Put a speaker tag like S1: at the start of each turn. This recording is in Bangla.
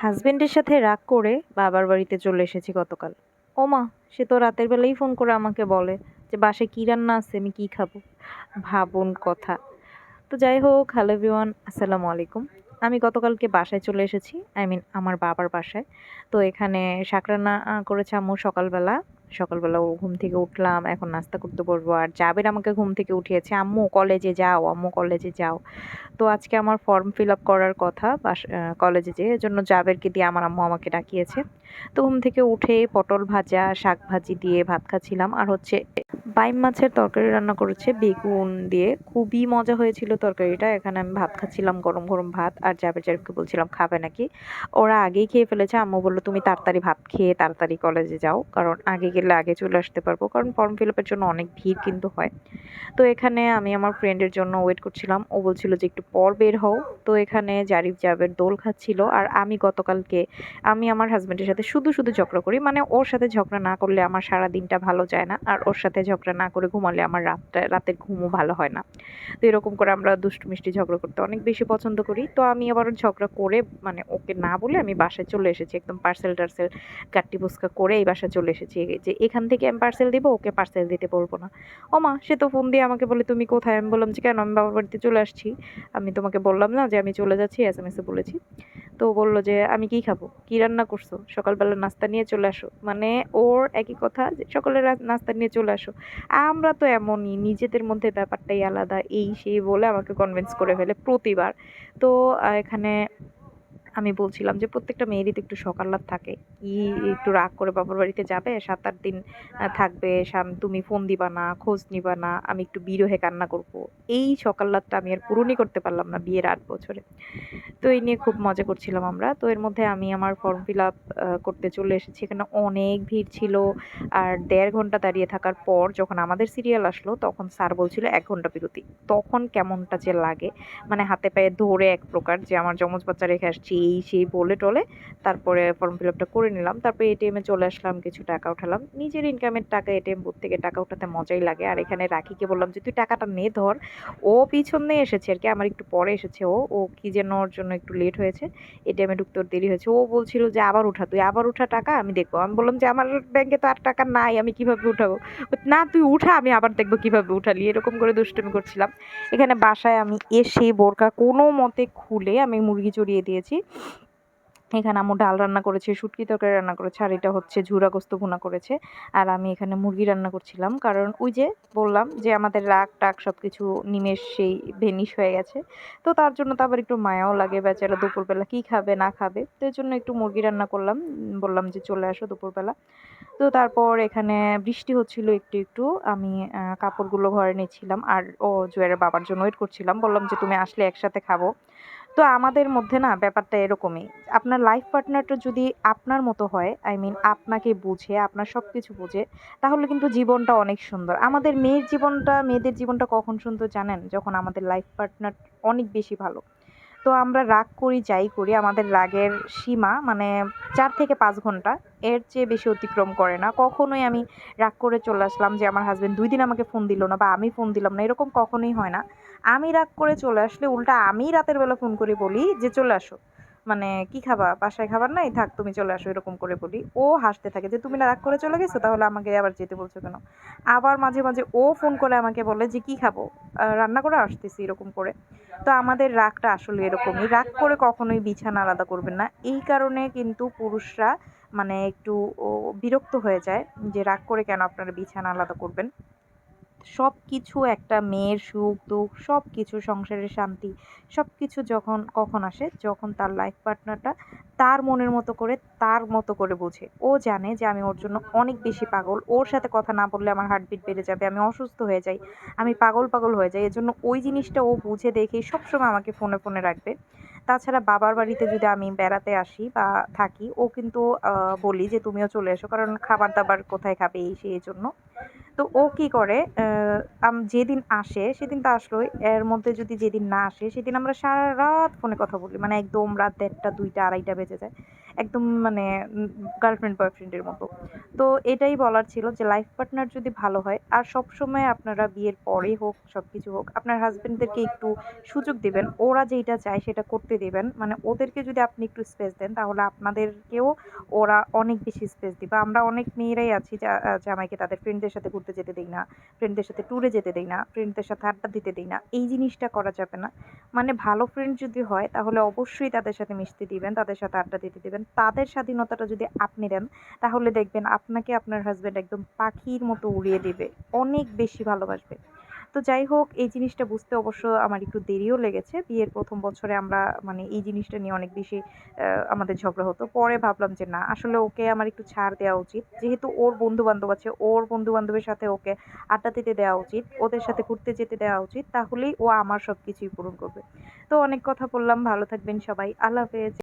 S1: হাজবেন্ডের সাথে রাগ করে বাবার বাড়িতে চলে এসেছি গতকাল। ও মা সে তো রাতের বেলাই ফোন করে আমাকে বলে যে বাসায় কী রান্না আছে, আমি কী খাব? ভাবুন কথা। তো যাই হোক হ্যালো ভিওয়ান আসসালামু আলাইকুম। আমি গতকালকে বাসায় চলে এসেছি আই মিন আমার বাবার বাসায়। তো এখানে শাক রান্না করেছে আম্মু সকালবেলা। সকালবেলা ও ঘুম থেকে উঠলাম, এখন নাস্তা করতে বসবো। আর জাবের আমাকে ঘুম থেকে উঠিয়েছে, আম্মু কলেজে যাও, আম্মু কলেজে যাও। তো আজকে আমার ফর্ম ফিল আপ করার কথা কলেজে যেয়ে এজন্য জাবেরকে দিয়ে আমার আম্মু আমাকে ডাকিয়েছে। তো ঘুম থেকে উঠে পটল ভাজা, শাক ভাজি দিয়ে ভাত খাচ্ছিলাম। আর হচ্ছে বাইম মাছের তরকারি রান্না করেছে, বেগুন দিয়ে। খুবই মজা হয়েছিল তরকারিটা। এখানে আমি ভাত খাচ্ছিলাম, গরম গরম ভাত। আর জাবের জারিফকে বলছিলাম, খাবে নাকি? ওরা আগেই খেয়ে ফেলেছে। আম্মু বলল, তুমি তাড়াতাড়ি ভাত খেয়ে তাড়াতাড়ি কলেজে যাও। কারণ আগে গেলে আগে চলে আসতে পারব। কারণ ফর্ম ফিল আপের জন্য অনেক ভিড় কিন্তু হয়। তো এখানে আমি আমার ফ্রেন্ডের জন্য ওয়েট করছিলাম। ও বলছিল যে, একটু পর বের হও। তো এখানে জারিফ জাবের দোল খাচ্ছিল। আর আমি গতকালকে, আমি আমার হাজব্যান্ডের সাথে শুধু শুধু ঝগড়া করি। মানে ওর সাথে ঝগড়া না করলে আমার সারা দিনটা ভালো যায় না। আর ওর সাথে ঝগড়া না করে ঘুমালে আমার রাতটা, রাতের ঘুমও ভালো হয় না। তো এরকম করে আমরা দুষ্টু মিষ্টি ঝগড়া করতে অনেক বেশি পছন্দ করি। তো আমি আবার ঝগড়া করে মানে ওকে না বলে আমি বাসায় চলে এসেছি, একদম পার্সেল টার্সেল গাট্টি বুসকা করে এই বাসায় চলে এসেছি। যে এখান থেকে আমি পার্সেল দিব, ওকে পার্সেল দিতে বলব না। ও মা, সে তো ফোন দিয়ে আমাকে বলে, তুমি কোথায়? আমি বললাম যে, কেন? আমি বাবার বাড়িতে চলে আসছি। আমি তোমাকে বললাম না যে, আমি চলে যাচ্ছি এস এম এসে বলেছি। তো বলল যে, আমি কি খাব? কি রান্না করছ? সকালবেলা নাস্তা নিয়ে চলে আসো। মানে ওর একই কথা যে, সকালে নাস্তা নিয়ে চলে আসো। আমরা তো এমনই, নিজেদের মধ্যে ব্যাপারটাই আলাদা। এই সেই বলে আমাকে কনভিন্স করে ফেলে প্রতিবার। তো এখানে আমি বলছিলাম যে প্রত্যেকটা মেয়েরই তো একটু সকালাত থাকে। কি একটু রাগ করে বাবার বাড়িতে যাবে? সাত আট দিন থাকবে তুমি ফোন দিবা না খোঁজ নিবা না আমি একটু বিরহে কান্না করব। এই সকালাতটা আমি আর পূরণই করতে পারলাম না বিয়ের আট বছরে। তো এই নিয়ে খুব মজা করছিলাম আমরা। তো এর মধ্যে আমি আমার ফর্ম ফিল আপ করতে চলে এসেছি। এখানে অনেক ভিড় ছিল। আর দেড় ঘণ্টা দাঁড়িয়ে থাকার পর যখন আমাদের সিরিয়াল আসলো তখন স্যার বলছিল এক ঘণ্টা বিরতি। তখন কেমনটা যে লাগে। মানে হাতে পায়ে ধরে এক প্রকার যে আমার যমজ বাচ্চা রেখে আসছি এই সেই বলে টলে তারপরে ফর্ম ফিল আপটা করে নিলাম। তারপরে এটিএমে চলে আসলাম, কিছু টাকা উঠালাম। নিজের ইনকামের টাকা এটিএম বুথ থেকে টাকা উঠাতে মজাই লাগে। আর এখানে রাখিকে বললাম যে, তুই টাকাটা নে, ধর। ও পিছন এসেছে আর কি, আমার একটু পরে এসেছে ও। ও কি যেন ওর জন্য একটু লেট হয়েছে। এটিএমে ঢুকতে দেরি হয়েছে। ও বলছিল যে, আবার উঠা, তুই আবার উঠা টাকা? আমি দেখব। আমি বললাম যে, আমার ব্যাংকে তো আর টাকা নাই, আমি কীভাবে উঠাবো? না, তুই উঠা, আমি আবার দেখব কীভাবে উঠালি। এরকম করে দুষ্টুমি করছিলাম। এখানে বাসায় আমি এসে বোরকা কোনো মতে খুলে আমি মুরগি চড়িয়ে দিয়েছি। এখানে আম্মু ডাল রান্না করেছে, শুটকি তরকারি রান্না করেছে, আর এটা হচ্ছে ঝুরা গোস্ত ভুনা করেছে। আর আমি এখানে মুরগি রান্না করছিলাম, কারণ ওই যে বললাম যে আমাদের রাগ টাক সব কিছু নিমেষ সেই ভেনিশ হয়ে গেছে। তো তার জন্য তো আবার একটু মায়াও লাগে, বেচারা দুপুরবেলা কী খাবে, না খাবে। তো এর জন্য একটু মুরগি রান্না করলাম বললাম যে চলে আসো দুপুরবেলা। তো তারপর এখানে বৃষ্টি হচ্ছিল একটু একটু, আমি কাপড়গুলো ঘরে নিচ্ছিলাম আর ও জুয়ের বাবার জন্য ওয়েট করছিলাম। বললাম যে তুমি আসলে একসাথে খাব। তো আমাদের মধ্যে না ব্যাপারটা এরকমই। আপনার লাইফ পার্টনারটা যদি আপনার মতো হয় আই মিন আপনাকে বুঝে, আপনার সব কিছু বুঝে, তাহলে কিন্তু জীবনটা অনেক সুন্দর। আমাদের মেয়ের জীবনটা, মেয়েদের জীবনটা কখন সুন্দর জানেন? যখন আমাদের লাইফ পার্টনার অনেক বেশি ভালো। তো আমরা রাগ করি, যাই করি, আমাদের রাগের সীমা মানে চার থেকে পাঁচ ঘণ্টা এর চেয়ে বেশি অতিক্রম করে না। কখনোই আমি রাগ করে চলে আসলাম যে আমার হাজব্যান্ড দুই দিন আমাকে ফোন দিল না বা আমি ফোন দিলাম না, এরকম কখনোই হয় না। আমি রাগ করে চলে আসলে উল্টা আমি রাতের বেলা ফোন করে বলি যে চলে আসো। মানে কি খাবা? বাসায় খাবার নাই? থাক, তুমি চলে আসো, এরকম করে বলি। ও হাসতে থাকে যে, তুমি না রাগ করে চলে গেছো? তাহলে আমাকে আবার যেতে বলছো কেন? আবার মাঝে মাঝে ও ফোন করে আমাকে বলে যে, কি খাব? রান্না করে আসতেছি, এরকম করে। তো আমাদের রাগটা আসলে এরকমই। রাগ করে কখনোই বিছানা আলাদা করবেন না। এই কারণে কিন্তু পুরুষরা মানে একটু বিরক্ত হয়ে যায় যে, রাগ করে কেন আপনারা বিছানা আলাদা করবেন? সব কিছু একটা মেয়ের সুখ, দুঃখ সব কিছু সংসারের শান্তি সব কিছু যখন কখন আসে? যখন তার লাইফ পার্টনারটা তার মনের মতো করে, তার মতো করে বোঝে। ও জানে যে আমি ওর জন্য অনেক বেশি পাগল। ওর সাথে কথা না বললে আমার হার্টবিট বেড়ে যাবে, আমি অসুস্থ হয়ে যাই, আমি পাগল পাগল হয়ে যাই। এজন্য ওই জিনিসটা ও বুঝে দেখেই সবসময় আমাকে ফোনে ফোনে রাখবে। তাছাড়া বাবার বাড়িতে যদি আমি বেড়াতে আসি বা থাকি, ও কিন্তু বলি যে তুমিও চলে এসো, কারণ খাবার দাবার কোথায় খাবে এই, সেই জন্য। তো ও কি করে? যেদিন আসে, সেদিন তো আসলোই এর মধ্যে যদি যেদিন না আসে, সেদিন আমরা সারা রাত ফোনে কথা বলি। মানে একদম রাত দেড়টা, দুইটা, আড়াইটা বেজে যায়। একদম মানে গার্লফ্রেন্ড বয়ফ্রেন্ডের মতো। তো এটাই বলার ছিল যে লাইফ পার্টনার যদি ভালো হয়, আর সব সময় আপনারা বিয়ের পরে হোক সব কিছু হোক, আপনার হাজবেন্ডদেরকে একটু সুযোগ দিবেন। ওরা যেটা চায় সেটা করতে দিবেন। মানে ওদেরকে যদি আপনি একটু স্পেস দেন, তাহলে আপনাদেরকেও ওরা অনেক বেশি স্পেস দিবে। আমরা অনেক মেয়েরাই আছি জামাইকে তাদের ফ্রেন্ডদের সাথে ঘুরতে যেতে দিই না ফ্রেন্ডদের সাথে ট্যুরে যেতে দিই না ফ্রেন্ডদের সাথে আড্ডা দিতে দিই না। এই জিনিসটা করা যাবে না। মানে ভালো ফ্রেন্ড যদি হয়, তাহলে অবশ্যই তাদের সাথে মিশতে দিবেন, তাদের সাথে আড্ডা দিতে দিবেন। তাদের স্বাধীনতাটা যদি আপনি দেন, তাহলে দেখবেন আপনাকে আপনার হাজব্যান্ড একদম পাখির মতো উড়িয়ে দিবে, অনেক বেশি ভালোবাসবে। তো যাই হোক, এই জিনিসটা বুঝতে অবশ্য আমার একটু দেরিও লেগেছে। বিয়ের প্রথম বছরে আমরা মানে এই জিনিসটা নিয়ে অনেক বেশি আমাদের ঝগড়া হতো। পরে ভাবলাম যে না, আসলে ওকে আমার একটু ছাড় দেওয়া উচিত। যেহেতু ওর বন্ধু বান্ধব আছে, ওর বন্ধু বান্ধবের সাথে ওকে আড্ডা দিতে দেওয়া উচিত, ওদের সাথে ঘুরতে যেতে দেওয়া উচিত, তাহলেই ও আমার সব কিছুই পূরণ করবে। তো অনেক কথা বললাম, ভালো থাকবেন সবাই, আল্লাহ হাফেজ।